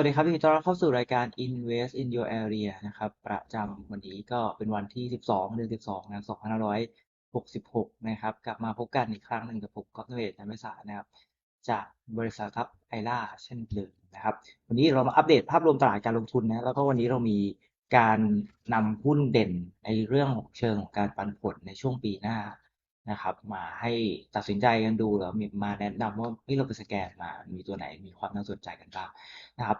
สวัสดีครับยินดีต้อนรับเข้าสู่รายการ Invest in Your Area นะครับ ประจำวันนี้ก็เป็นวันที่ 12 เดือน 12 นะ2566 นะครับ กลับมาพบกันอีกครั้งหนึ่งกับผมก๊อฟนเวศนเมษานะครับ จากบริษัทครับไอล่าเช่นเดิมนะครับ วันนี้เรามาอัปเดตภาพรวมตลาดการลงทุนนะ แล้วก็วันนี้เรามีการนำหุ้นเด่นในเรื่องของเชิงของการปันผลในช่วงปีหน้า นะครับ มาให้ตัดสินใจกันดูแล้วมาแนะนำว่าเฮ้ยเราไปสแกนมา มีตัวไหนมีความน่าสนใจกันบ้างนะครับ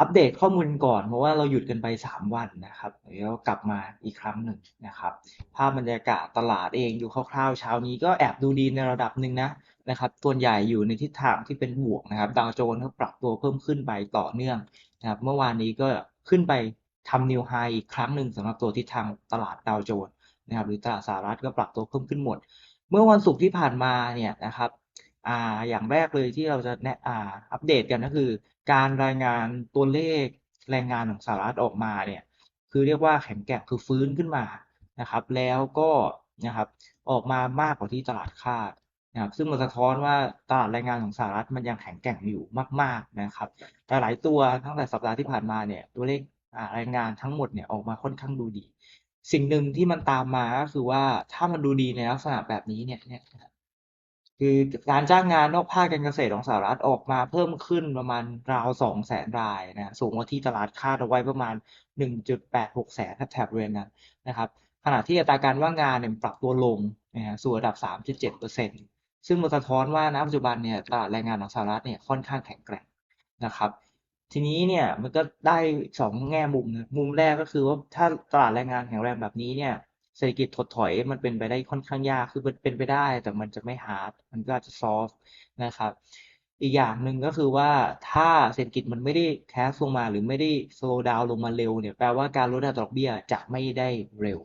อัปเดตข้อมูลก่อนเพราะว่าเราหยุดกันไป 3 วันนะครับเดี๋ยวกลับมาอีกครั้งหนึ่งนะครับ ภาพบรรยากาศตลาดเองดูคร่าวๆเช้านี้ก็แอบดูดีในระดับหนึ่งนะนะครับส่วนใหญ่อยู่ในทิศทางที่เป็นบวกนะครับ ดาวโจนส์ก็ปรับตัวเพิ่มขึ้นไปต่อเนื่องนะครับ เมื่อวานนี้ก็ขึ้นไปทำนิวไฮอีกครั้งหนึ่งสำหรับตัวทิศทางตลาดดาวโจนส์ นะครับหรือตลาดสหรัฐก็ปรับตัวเพิ่มขึ้นหมด เมื่อวันศุกร์ที่ผ่านมาเนี่ยนะครับอ่าอย่างแรกเลยที่เราจะแนะอ่าอัปเดตกันก็คือ การรายงานตัวเลขแรงงานของสหรัฐออกมาเนี่ยคือเรียกว่าแข็งแกร่งคือฟื้นขึ้นมานะครับแล้วก็นะครับออกมามากกว่าที่ตลาดคาดนะครับซึ่งมันสะท้อนว่าตลาดแรงงานของสหรัฐมันยังแข็งแกร่งอยู่มาก ๆนะครับแต่หลายตัวตั้งแต่สัปดาห์ที่ผ่านมาเนี่ยตัวเลขแรงงานทั้งหมดเนี่ยออกมาค่อนข้างดูดี สิ่งหนึ่งที่มันตามมาก็คือว่าถ้ามันดูดีในลักษณะแบบนี้เนี่ยเนี่ยคือการจ้างงานนอกภาคการเกษตรของสหรัฐออกมาเพิ่มขึ้นประมาณราวสองแสนรายนะสูงกว่าที่ตลาดคาดเอาไว้ประมาณ 1.86 แสนแถบเรนนั้นนะครับ ขณะที่อัตราการว่างงานเนี่ยปรับตัวลงนะฮะสู่ระดับ 3.7%ซึ่งมันสะท้อนว่าณปัจจุบันเนี่ยตลาดแรงงานของสหรัฐเนี่ยค่อนข้างแข็งแกร่งนะครับ ทีนี้เนี่ยมันก็ได้สองแง่มุมนะมุมแรกก็คือว่าถ้าตลาดแรงงานแข็งแรงแบบนี้เนี่ยเศรษฐกิจถดถอยมันเป็นไปได้ค่อนข้างยากคือมันเป็นไปได้ แต่มันจะไม่ฮาร์ดมันก็จะซอฟต์นะครับ อีกอย่างหนึ่งก็คือว่าถ้าเศรษฐกิจมันไม่ได้แคสลงมาหรือไม่ได้สโลว์ดาวลงมาเร็วเนี่ยแปลว่าการลดอัตราดอกเบี้ยจะไม่ได้เร็ว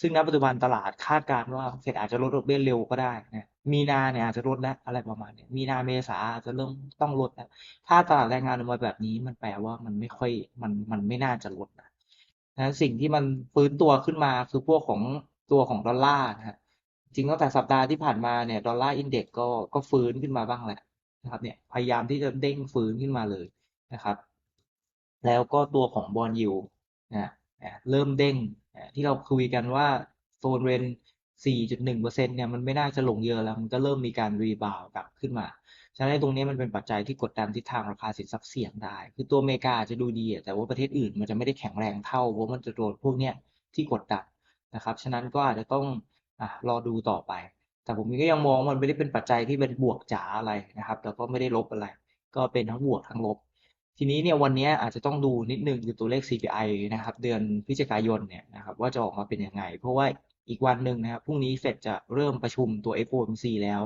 ซึ่งณปัจจุบันตลาดคาดการณ์ว่าเฟดอาจจะลดดอกเบี้ยเร็วก็ได้นะ มีนาเนี่ยอาจจะลดแล้วอะไรประมาณเนี้ยมีนาเมษาอาจจะเริ่มต้องลดแล้วถ้าตลาดแรงงานออกมาแบบนี้มันแปลว่ามันไม่ค่อยมันมันไม่น่าจะลดนะนะสิ่งที่มันฟื้นตัวขึ้นมาคือพวกของตัวของดอลลาร์นะฮะจริงตั้งแต่สัปดาห์ที่ผ่านมาเนี่ยดอลลาร์อินเด็กก็ก็ฟื้นขึ้นมาบ้างแหละนะครับเนี่ยพยายามที่จะเด้งฟื้นขึ้นมาเลยนะครับ แล้วก็ตัวของบอลยูนะเริ่มเด้งที่เราคุยกันว่าโซนเรน 4.1%เนี่ยมันไม่น่าจะลงเยอะแล้วมันก็เริ่มมีการรีบาวกลับขึ้นมา ฉะนั้นตรงนี้มันเป็นปัจจัยที่กดดันทิศทางราคาสินทรัพย์เสี่ยงได้ คือตัวอเมริกาจะดูดีแต่ว่าประเทศอื่นมันจะไม่ได้แข็งแรงเท่าเพราะมันจะโดนพวกเนี้ยที่กดดันนะครับ ฉะนั้นก็อาจจะต้องอรอดูต่อไป แต่ผมก็ยังมองมันไม่ได้เป็นปัจจัยที่เป็นบวกจ๋าอะไรนะครับแล้วก็ไม่ได้ลบอะไร ก็เป็นทั้งบวกทั้งลบ ทีนี้เนี่ยวันนี้อาจจะต้องดูนิดนึงคือตัวเลข CPI นะครับ เดือนพฤศจิกายนเนี่ยนะครับว่าจะออกมาเป็นยังไง เพราะว่า อีกวันหนึ่งนะครับพรุ่งนี้เฟดจะเริ่มประชุมตัว FOMC แล้ว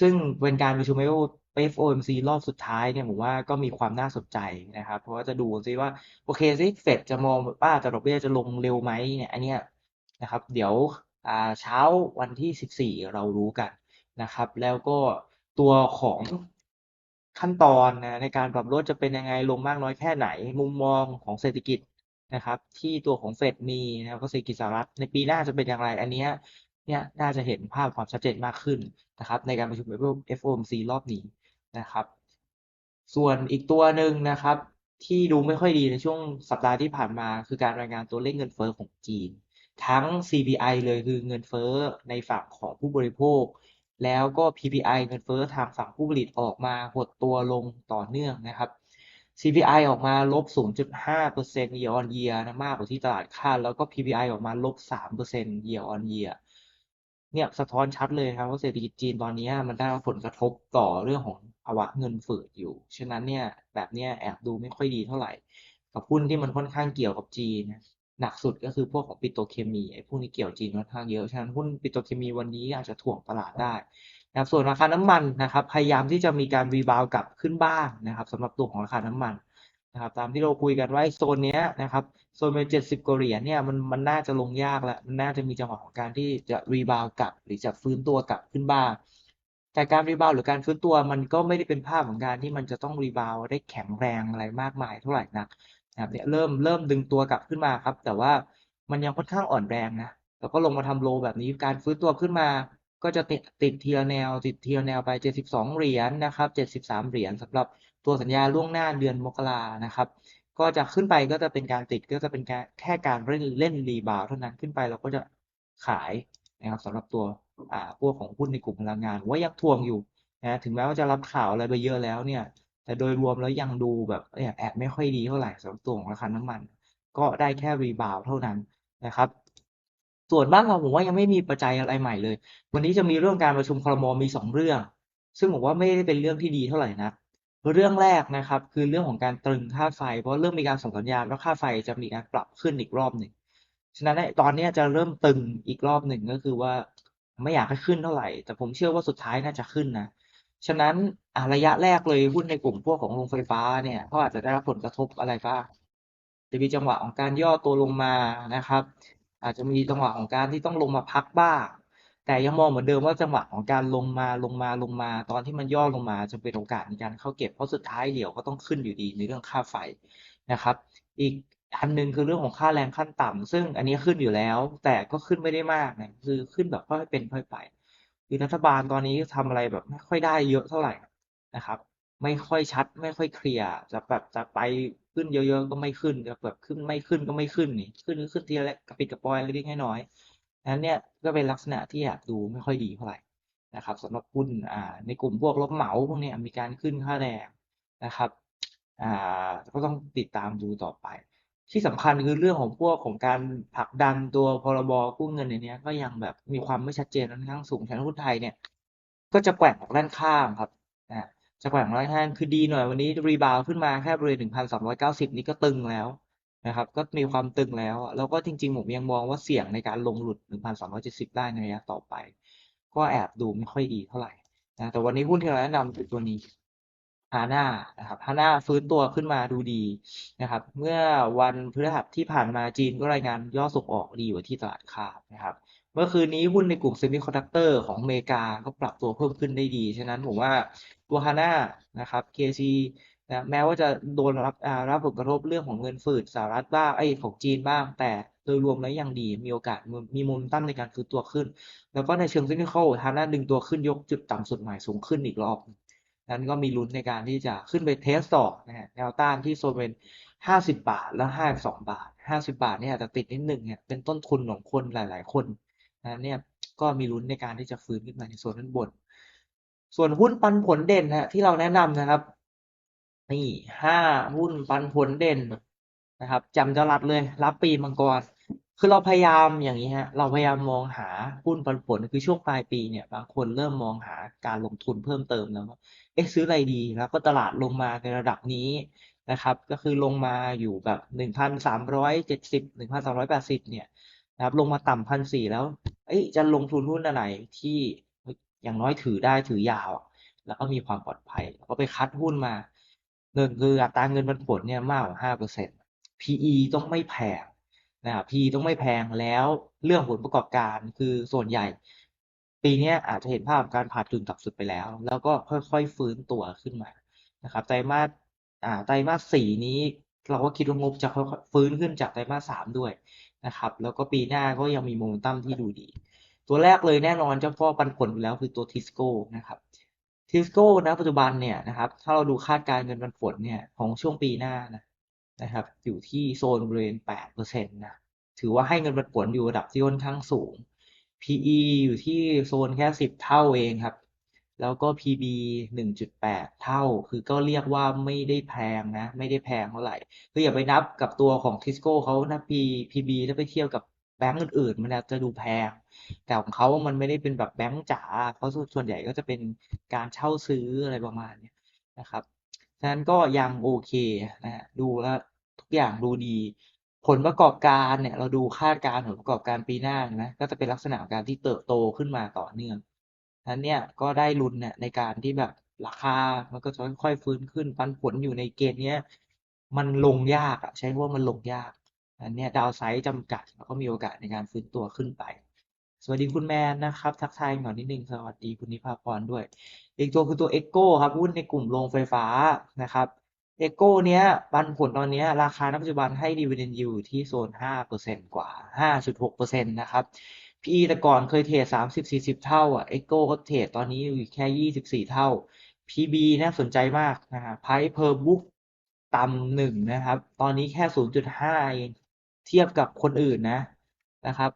ซึ่งเป็นการประชุม FOMC รอบสุดท้ายเนี่ยผมว่าก็มีความน่าสนใจนะครับ เพราะว่าจะดูซิว่าโอเคซิเฟดจะมองว่าจะดอกเบี้ยจะลงเร็วไหมเนี่ยอันเนี้ยนะครับ เดี๋ยวเช้าวันที่ 14 เรารู้กันนะครับ แล้วก็ตัวของขั้นตอนนะในการปรับลดจะเป็นยังไงลงมากน้อยแค่ไหน มุมมองของเศรษฐกิจ นะครับ ที่ตัวของเฟดมีนะครับเศรษฐกิจสหรัฐในปีหน้าจะเป็นอย่างไรอันนี้เนี่ยน่าจะเห็นภาพความชัดเจนมากขึ้นนะครับ ในการประชุม FOMC รอบนี้นะครับ ส่วนอีกตัวหนึ่งนะครับ ที่ดูไม่ค่อยดีในช่วงสัปดาห์ที่ผ่านมา คือการรายงานตัวเลขเงินเฟ้อของจีน ทั้ง CPI เลยคือเงินเฟ้อในฝั่งของผู้บริโภค แล้วก็ PPI เงินเฟ้อทางฝั่งผู้ผลิตออกมาหดตัวลงต่อเนื่องนะครับ CPI ออกมาลบ 0.5% year on year นะมากกว่าที่ตลาดคาด แล้วก็ PPI ออกมาลบ 3% year on year เนี่ยสะท้อนชัดเลยครับว่าเศรษฐกิจจีนตอนนี้มันได้รับผลกระทบต่อเรื่องของภาวะเงินเฟ้ออยู่ ฉะนั้นเนี่ยแบบเนี้ยแอบดูไม่ค่อยดีเท่าไหร่ กับหุ้นที่มันค่อนข้างเกี่ยวกับจีนหนักสุดก็คือพวกของปิโตเคมีไอ้พวกนี้เกี่ยวจีนค่อนข้างเยอะ ฉะนั้นหุ้นปิโตเคมีวันนี้อาจจะถ่วงตลาดได้ นะครับส่วนราคาน้ำมันนะครับพยายามที่จะมีการรีบาวกลับขึ้นบ้างนะครับสำหรับตัวของราคาน้ำมันนะครับตามที่เราคุยกันว่าโซนเนี้ยนะครับโซนเป็นเจ็ดสิบกว่าเหรียญเนี่ยมันมันน่าจะลงยากแล้วมันน่าจะมีจังหวะของการที่จะรีบาวกลับ หรือจะฟื้นตัวกลับขึ้นบ้าง แต่การรีบาวหรือการฟื้นตัวมันก็ไม่ได้เป็นภาพของการที่มันจะต้องรีบาวได้แข็งแรงอะไรมากมายเท่าไหร่นักนะครับเนี่ยเริ่มเริ่มดึงตัวกลับขึ้นมาครับ แต่ว่ามันยังค่อนข้างอ่อนแรงนะแล้วก็ลงมาทำโลแบบนี้การฟื้นตัวขึ้นมา ก็จะติดติดเทียแนว ติดเทียแนวไป 72 เหรียญนะครับ 73 เหรียญสำหรับตัวสัญญาล่วงหน้าเดือนมกรานะครับ ก็จะขึ้นไปก็จะเป็นการติดก็จะเป็นการแค่การเล่นเล่นรีบาวเท่านั้นขึ้นไปเราก็จะขายนะครับสำหรับตัวอ่าพวกของหุ้นในกลุ่มพลังงานว่ายังทวงอยู่นะถึงแม้ว่าจะรับข่าวอะไรไปเยอะแล้วเนี่ย แต่โดยรวมแล้วยังดูแบบแอบไม่ค่อยดีเท่าไหร่สำหรับตัวของราคาน้ำมัน ก็ได้แค่รีบาวเท่านั้นนะครับ ส่วนบ้านเราผมว่ายังไม่มีปัจจัยอะไรใหม่เลย วันนี้จะมีเรื่องการประชุมครมมีสองเรื่อง ซึ่งผมว่าไม่ได้เป็นเรื่องที่ดีเท่าไหร่นะเรื่องแรกนะครับ คือเรื่องของการตรึงค่าไฟ เพราะเริ่มมีการส่งสัญญาณว่าค่าไฟจะมีการปรับขึ้นอีกรอบหนึ่งฉะนั้นตอนนี้จะเริ่มตึงอีกรอบหนึ่งก็คือว่าไม่อยากให้ขึ้นเท่าไหร่ แต่ผมเชื่อว่าสุดท้ายน่าจะขึ้นนะฉะนั้นระยะแรกเลยหุ้นในกลุ่มพวกของโรงไฟฟ้าเนี่ยก็อาจจะได้รับผลกระทบอะไรบ้างจะมีจังหวะของการย่อตัวลงมานะครับ อาจจะมีจังหวะของการที่ต้องลงมาพักบ้าง แต่ยังมองเหมือนเดิมว่าจังหวะของการลงมาลงมาลงมา ตอนที่มันย่อลงมาจะเป็นโอกาสในการเข้าเก็บเพราะสุดท้ายเดี๋ยวก็ต้องขึ้นอยู่ดีในเรื่องค่าไฟนะครับ อีกอันหนึงคือเรื่องของค่าแรงขั้นต่ำซึ่งอันนี้ขึ้นอยู่แล้ว แต่ก็ขึ้นไม่ได้มากนะคือขึ้นแบบค่อยเป็นค่อยไปคือรัฐบาลตอนนี้ทำอะไรแบบไม่ค่อยได้เยอะเท่าไหร่นะครับ ไม่ค่อยชัดไม่ค่อยเคลียร์จะแบบจะไป ขึ้นเยอะๆก็ไม่ขึ้นจะแบบขึ้นไม่ขึ้นก็ไม่ขึ้นนี่ขึ้นก็ขึ้นทีละกระปิดกระปอยเล็กๆน้อยๆนั้นเนี่ยก็เป็นลักษณะที่อยากดูไม่ค่อยดีเท่าไหร่นะครับสำหรับหุ้นอ่าในกลุ่มพวกรถเหมาพวกนี้มีการขึ้นค่าแรงนะครับอ่าก็ต้องติดตามดูต่อไป ที่สำคัญคือเรื่องของพวกของการผลักดันตัวพรบกู้เงินในนี้ก็ยังแบบมีความไม่ชัดเจนค่อนข้างสูงฉะนั้นหุ้นไทยเนี่ย ก็จะแกว่งออกด้านข้างครับอ่า จะแกว่งออกด้านข้างคือดีหน่อยวันนี้รีบาวขึ้นมาแค่บริเวณหนึ่งพันสามร้อยเก้าสิบนี้ก็ตึงแล้วนะครับ ก็มีความตึงแล้ว แล้วก็จริงๆ ผมยังมองว่าเสี่ยงในการลงหลุดหนึ่งพันสามร้อยเจ็ดสิบได้ในระยะต่อไป ก็แอบดูไม่ค่อยดีเท่าไหร่นะแต่วันนี้หุ้นที่เราแนะนำคือตัวนี้ฮาน่านะครับฮาน่าฟื้นตัวขึ้นมาดูดีนะครับ เมื่อวันพฤหัสที่ผ่านมาจีนก็รายงานยอดส่งออกดีกว่าที่ตลาดคาดนะครับ เมื่อคืนนี้หุ้นในกลุ่มเซมิคอนดักเตอร์ของอเมริกาก็ปรับตัวเพิ่มขึ้นได้ดี ฉะนั้นผมว่าตัวฮาน่านะครับ KC นะแม้ว่าจะโดนรับรับผลกระทบเรื่องของเงินฝืดสหรัฐบ้างไอ้ของจีนบ้าง แต่โดยรวมแล้วยังดีมีโอกาสมีโมเมนตัมในการฟื้นตัวขึ้น แล้วก็ในเชิงเทคนิคอลฮาน่าดึงตัวขึ้นยกจุดต่ำสุดใหม่สูงขึ้นอีกรอบนั้นก็มีลุ้นในการที่จะขึ้นไปเทสต่อนะฮะแนวต้านที่โซนเป็นห้าสิบบาทแล้วห้าสองบาทห้าสิบาทเนี่ยอาจจะติดนิดหนึ่งเนี่ยเป็นต้นทุนของคนหลาย ๆ คน นะเนี่ยก็มีลุ้นในการที่จะฟื้นขึ้นมาในโซนด้านบน ส่วนหุ้นปันผลเด่นนะที่เราแนะนำนะครับ นี่ห้าหุ้นปันผลเด่นนะครับจำจะรัดเลย รับปีมังกร คือเราพยายามอย่างนี้ฮะเราพยายามมองหาหุ้นปันผลคือช่วงปลายปีเนี่ย บางคนเริ่มมองหาการลงทุนเพิ่มเติมแล้วเอ๊ะซื้ออะไรดีแล้วก็ตลาดลงมาในระดับนี้นะครับ ก็คือลงมาอยู่แบบหนึ่งพันสามร้อยเจ็ดสิบหนึ่งพันสามร้อยแปดสิบเนี่ย นะครับลงมาต่ำพันสี่แล้วเอ้ยจะลงทุนหุ้นอะไรที่อย่างน้อยถือได้ถือยาวอะแล้วก็มีความปลอดภัยก็ไปคัดหุ้นมาหนึ่งคืออัตราเงินปันผลเนี่ยมากกว่าห้าเปอร์เซ็นต์ PE ต้องไม่แพงนะครับ PE ต้องไม่แพงแล้วเรื่องผลประกอบการคือส่วนใหญ่ ปีนี้อาจจะเห็นภาพการผ่านจุดต่ำสุดไปแล้ว แล้วก็ค่อยๆฟื้นตัวขึ้นมานะครับไตรมาสอ่าไตรมาสสี่นี้เราก็คิดว่างบจะค่อยๆฟื้นขึ้นจากไตรมาสสามด้วย นะครับ แล้วก็ปีหน้าก็ยังมีโมเมนตัมที่ดูดี ตัวแรกเลยแน่นอนเจ้าพ่อปันผลอยู่แล้วคือตัวทิสโก้นะครับทิสโก้นะปัจจุบันเนี่ยนะครับ ถ้าเราดูคาดการเงินปันผลเนี่ยของช่วงปีหน้านะนะครับ อยู่ที่โซนบริเวณแปดเปอร์เซ็นต์นะถือว่าให้เงินปันผลอยู่ระดับที่ค่อนข้างสูง PE อยู่ที่โซนแค่สิบเท่าเองครับ แล้วก็ PB หนึ่งจุดแปดเท่า คือก็เรียกว่าไม่ได้แพงนะ ไม่ได้แพงเท่าไหร่ คืออย่าไปนับกับตัวของทิสโก้เขานะ P PB ถ้าไปเทียบกับแบงก์อื่นๆ มันอาจจะดูแพง แต่ของเขามันไม่ได้เป็นแบบแบงก์จ๋าเขาส่วนใหญ่ก็จะเป็นการเช่าซื้ออะไรประมาณนี้นะครับฉะนั้นก็ยังโอเคนะฮะดูแล้วทุกอย่างดูดี ผลประกอบการเนี่ยเราดูคาดการณ์ผลประกอบการปีหน้านะก็จะเป็นลักษณะการที่เติบโตขึ้นมาต่อเนื่อง นั้นเนี่ยก็ได้ลุ้นเนี่ยในการที่แบบราคามันก็จะค่อยๆฟื้นขึ้นปันผลอยู่ในเกณฑ์เนี้ยมันลงยากอะใช้คำว่ามันลงยากอันเนี้ยดาวไซด์จำกัดแล้วก็มีโอกาสในการฟื้นตัวขึ้นไป สวัสดีคุณแมนนะครับ ทักทายก่อนนิดนึงสวัสดีคุณนิพาพรด้วย อีกตัวคือตัวเอ็กโกครับหุ้นในกลุ่มโรงไฟฟ้านะครับเอ็กโกเนี้ยปันผลตอนเนี้ยราคาณปัจจุบันให้ดีเวเดนยิวที่โซนห้าเปอร์เซนต์กว่าห้าจุดหกเปอร์เซนต์นะครับ PE แต่ก่อนเคยเทรดสามสิบสี่สิบเท่า อะเอ็กโกก็เทรดตอนนี้อยู่แค่ยี่สิบสี่เท่า PB น่าสนใจมากนะฮะ Price per book ต่ำหนึ่งนะครับ ตอนนี้แค่0.5เองเทียบกับคนอื่นนะนะครับ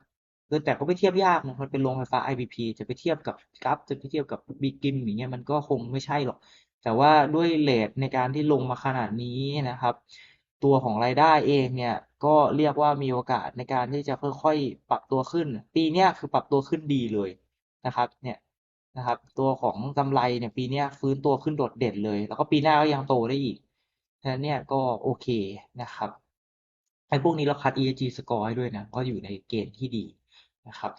คือแต่ก็ไม่เทียบยากนะมันเป็นโรงไฟฟ้า IPP จะไปเทียบกับกราฟจะไปเทียบกับบิกิมอย่างเงี้ยมันก็คงไม่ใช่หรอก แต่ว่าด้วยเรทในการที่ลงมาขนาดนี้นะครับ ตัวของรายได้เองเนี่ย ก็เรียกว่ามีโอกาสในการที่จะค่อยๆ ปรับตัวขึ้น ปีเนี้ยคือปรับตัวขึ้นดีเลยนะครับ เนี่ยนะครับ ตัวของกำไรเนี่ยปีเนี้ยฟื้นตัวขึ้นโดดเด่นเลย แล้วก็ปีหน้าก็ยังโตได้อีกฉะนั้นเนี่ยก็โอเคนะครับไอ้พวกนี้เราคัด ESG score ให้ด้วยนะ ก็อยู่ในเกณฑ์ที่ดีนะครับ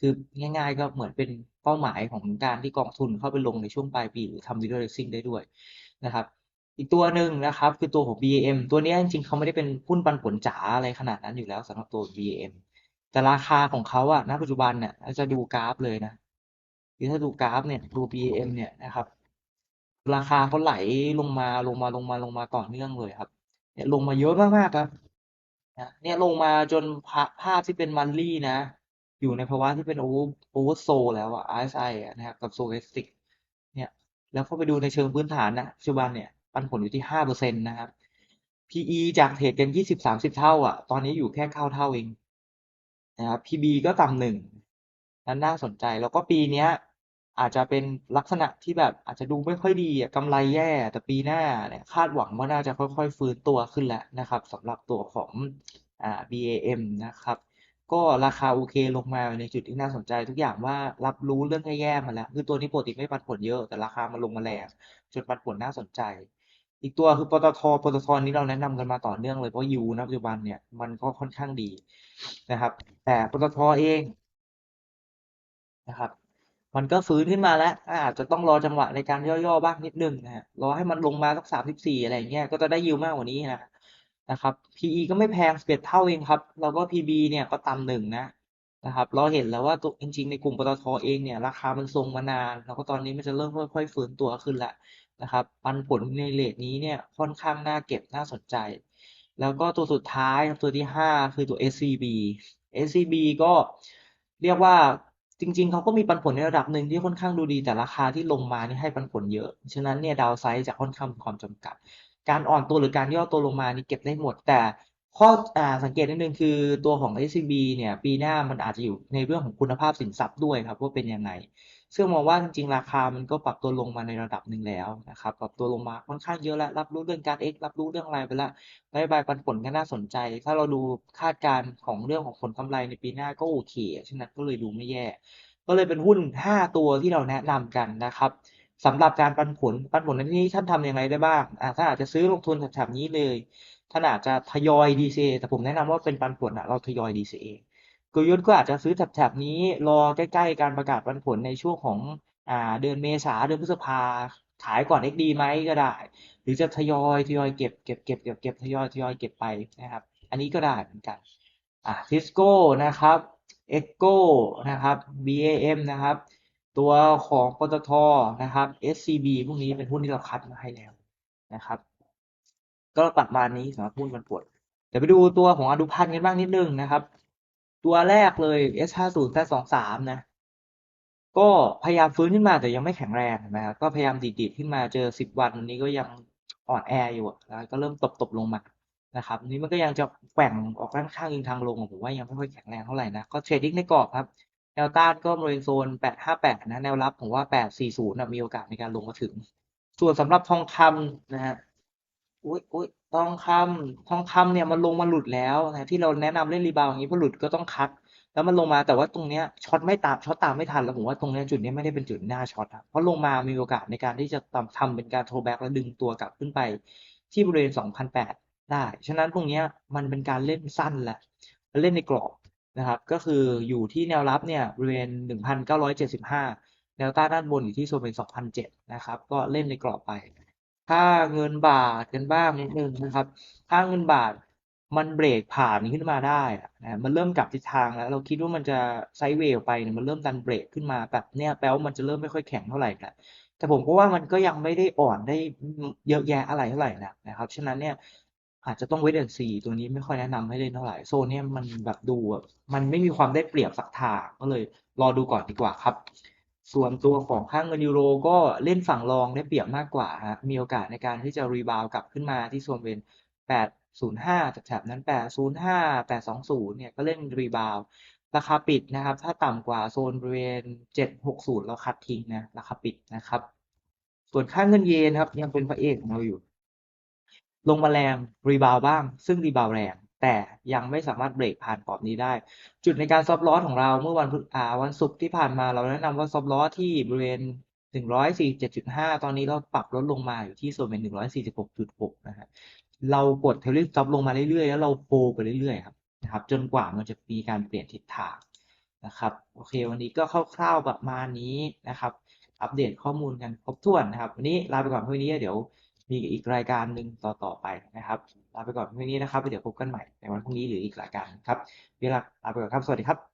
คือง่ายๆก็เหมือนเป็นเป้าหมายของการที่กองทุนเข้าไปลงในช่วงปลายปีหรือทำ window dressing ได้ด้วยนะครับ อีกตัวหนึ่งนะครับ คือตัวของ BAM ตัวนี้จริงๆเขาไม่ได้เป็นหุ้นปันผลจ๋าอะไรขนาดนั้นอยู่แล้วสำหรับตัว BAM แต่ราคาของเขาอะณปัจจุบันเนี่ยจะดูกราฟเลยนะคือถ้าดูกราฟเนี่ยดู BAM เนี่ยนะครับ ราคาเขาไหลลงมาลงมาลงมาลงมาต่อเนื่องเลยครับ เนี่ยลงมาเยอะมากๆครับนะเนี่ยลงมาจนภาพที่เป็นมันลี่นะ อยู่ในภาวะที่เป็นโอเวอร์โอเวอร์โซแล้วอะ RSI อะนะครับกับโซเวสติกเนี่ยแล้วพอไปดูในเชิงพื้นฐานนะปัจจุบันเนี่ย ปันผลอยู่ที่ห้าเปอร์เซ็นต์นะครับ PE จากเทรดกันยี่สิบสามสิบเท่า อะ ตอนนี้อยู่แค่เก้าเท่าเองนะครับ PB ก็ต่ำหนึ่งนั้นน่าสนใจแล้วก็ปีเนี้ย อาจจะเป็นลักษณะที่แบบอาจจะดูไม่ค่อยดีอะกำไรแย่แต่ปีหน้าเนี่ยคาดหวังว่าน่าจะค่อยๆ ฟื้นตัวขึ้นแล้วนะครับสำหรับตัวของอ่า BAM นะครับ ก็ราคาโอเคลงมาในจุดที่น่าสนใจทุกอย่างว่ารับรู้เรื่องแย่ๆมาแล้ว คือตัวนี้ปกติไม่ปันผลเยอะแต่ราคามันลงมาแรงจนปันผลน่าสนใจ อีกตัวคือปตทปตทนี้เราแนะนำกันมาต่อเนื่องเลยเพราะยูณปัจจุบันเนี่ยมันก็ค่อนข้างดีนะครับ แต่ปตทเองนะครับ มันก็ฟื้นขึ้นมาแล้ว อาจจะต้องรอจังหวะในการย่อๆบ้างนิดนึงนะฮะรอให้มันลงมาสักสามสิบสี่อะไรอย่างเงี้ยก็จะได้ยิวมากกว่านี้นะนะครับ PE ก็ไม่แพงสิบเอ็ดเท่าเองครับ แล้วก็ PB เนี่ยก็ต่ำหนึ่งนะนะครับ เราเห็นแล้วว่าตัวจริงๆในกลุ่มปตทเองเนี่ย ราคามันทรงมานาน แล้วก็ตอนนี้มันจะเริ่มค่อยๆฟื้นตัวขึ้นล้ว นะครับปันผลในเรทนี้เนี่ยค่อนข้างน่าเก็บน่าสนใจ แล้วก็ตัวสุดท้ายตัวที่ห้าคือตัว SCB SCB ก็เรียกว่าจริง ๆ เขาก็มีปันผลในระดับหนึ่งที่ค่อนข้างดูดีแต่ราคาที่ลงมานี่ให้ปันผลเยอะ ฉะนั้นเนี่ยดาวไซด์จะค่อนข้างมีความจำกัด การอ่อนตัวหรือการย่อตัวลงมานี่เก็บได้หมด แต่ข้ออ่าสังเกตนิดนึงคือตัวของ SCB เนี่ยปีหน้ามันอาจจะอยู่ในเรื่องของคุณภาพสินทรัพย์ด้วยครับว่าเป็นยังไง ซึ่งมองว่าจริงๆ ราคามันก็ปรับตัวลงมาในระดับหนึ่งแล้วนะครับ ปรับตัวลงมาค่อนข้างเยอะแล้ว รับรู้เรื่องการ X รับรู้เรื่องอะไรไปแล้วนโยบายปันผลก็น่าสนใจ ถ้าเราดูคาดการณ์ของเรื่องของผลกำไรในปีหน้าก็โอเค ฉะนั้นก็เลยดูไม่แย่ ก็เลยเป็นหุ้น 5 ตัวที่เราแนะนำกันนะครับสำหรับการปันผลปันผลในที่นี้ท่านทำยังไงได้บ้างอ่าถ้าอาจจะซื้อลงทุนแถบๆนี้เลยท่านอาจจะทยอย DCA แต่ผมแนะนำว่าเป็นปันผลอะเราทยอย DCA กลยุทธ์ก็อาจจะซื้อแถบๆนี้รอใกล้ๆการประกาศปันผลในช่วงของอ่าเดือนเมษาเดือนพฤษภาขายก่อน XD ไหมก็ได้ หรือจะทยอยทยอยเก็บเก็บเก็บเก็บเก็บทยอยทยอยเก็บไปนะครับ อันนี้ก็ได้เหมือนกันอ่าทิสโก้นะครับเอ็กโก้นะครับ BAM นะครับ ตัวของปตทนะครับ SCB พวกนี้เป็นหุ้นที่เราคัดมาให้แล้วนะครับ ก็ประมาณนี้สำหรับหุ้นมันปวดเดี๋ยวไปดูตัวของอดุพันธ์กันบ้างนิดนึงนะครับ ตัวแรกเลย S50 Z23 นะ ก็พยายามฟื้นขึ้นมาแต่ยังไม่แข็งแรงนะครับก็พยายามดีดๆขึ้นมาเจอ 10 วันนี้ก็ยังอ่อนแออยู่อะแล้วก็เริ่มตบๆลงมานะครับนี้มันก็ยังจะแกว่งออกด้านข้างยิงทางลงผมว่ายังไม่ค่อยแข็งแรงเท่าไหร่นะก็เทรดดิ้งในกรอบครับแนวต้านก็บริเวณโซน 858 นะ แนวรับผมว่า 840นะมีโอกาสในการลงมาถึง ส่วนสำหรับทองคำนะฮะอุ้ยอุ้ย ทองคำทองคำเนี่ยมันลงมาหลุดแล้วนะที่เราแนะนำเล่นรีบาวอย่างนี้พอหลุดก็ต้องคัดแล้วมันลงมาแต่ว่าตรงเนี้ยช็อตไม่ตามช็อตตามไม่ทันแล้วผมว่าตรงเนี้ยจุดเนี้ยไม่ได้เป็นจุดหน้าช็อตครับเพราะลงมามีโอกาสในการที่จะทำทำเป็นการโทรแบ็กแล้วดึงตัวกลับขึ้นไป ที่บริเวณ2,008 ได้ ฉะนั้นตรงเนี้ยมันเป็นการเล่นสั้นแหละเล่นในกรอบนะครับ ก็คืออยู่ที่แนวรับเนี่ยบริเวณ 1,975 แนวต้านด้านบนอยู่ที่โซนเป็น2,007 นะครับ ก็เล่นในกรอบไป ค่าเงินบาทกันบ้างนิดนึงนะครับ ค่าเงินบาทมันเบรกผ่านขึ้นมาได้อะนะมันเริ่มกลับทิศทางแล้ว เราคิดว่ามันจะไซด์เวย์ไปเนี่ยมันเริ่มดันเบรกขึ้นมาแบบเนี้ยแปลว่ามันจะเริ่มไม่ค่อยแข็งเท่าไหร่ละแต่ผมก็ว่ามันก็ยังไม่ได้อ่อนได้เยอะแยะอะไรเท่าไหร่นะนะครับ ฉะนั้นเนี่ยอาจจะต้องเวทแอนซีตัวนี้ไม่ค่อยแนะนำให้เล่นเท่าไหร่โซนเนี้ยมันแบบดูแบบมันไม่มีความได้เปรียบสักทางก็เลยรอดูก่อนดีกว่าครับ ส่วนตัวของค่างเงินยูโรก็เล่นฝั่งรองได้เปรียบมากกว่าฮะมีโอกาสในการที่จะรีบาวกลับขึ้นมาที่โซนเวน805จากแถบนั้น 805 820 เนี่ยก็เล่นรีบาวราคาปิดนะครับ ถ้าต่ำกว่าโซนบริเวณ 760 เราคัดทิ้งนะราคาปิดนะครับ ส่วนค่าเงินเยนครับ ยังเป็นพระเอกของเราอยู่ ลงมาแรงรีบาวบ้าง ซึ่งรีบาวแรง แต่ยังไม่สามารถเบรกผ่านกรอบนี้ได้ จุดในการซอฟต์ลอสของเราเมื่อวันพฤอ่าวันศุกร์ที่ผ่านมาเราแนะนำว่าซอฟต์ลอสที่บริเวณ 147.5 ตอนนี้เราปรับลดลงมาอยู่ที่โซนเป็น 146.6 นะฮะเรากดเทเล r ซับลงมาเรื่อยๆ แล้วเราโฟไปเรื่อยๆครับนะครับ จนกว่ามันจะมีการเปลี่ยนทิศทางนะครับโอเค วันนี้ก็คร่าวๆประมาณนี้นะครับ อัปเดตข้อมูลกันครบถ้วนนะครับ วันนี้ลาไปก่อนเพื่อนี้เดี๋ยวมีอีกรายการหนึ่งต่อๆไปนะครับ ลาไปก่อนเพื่อนี้นะครับเดี๋ยวพบกันใหม่ในวันพรุ่งนี้หรืออีกหลายการครับเวลาลาไปก่อนครับสวัสดีครับ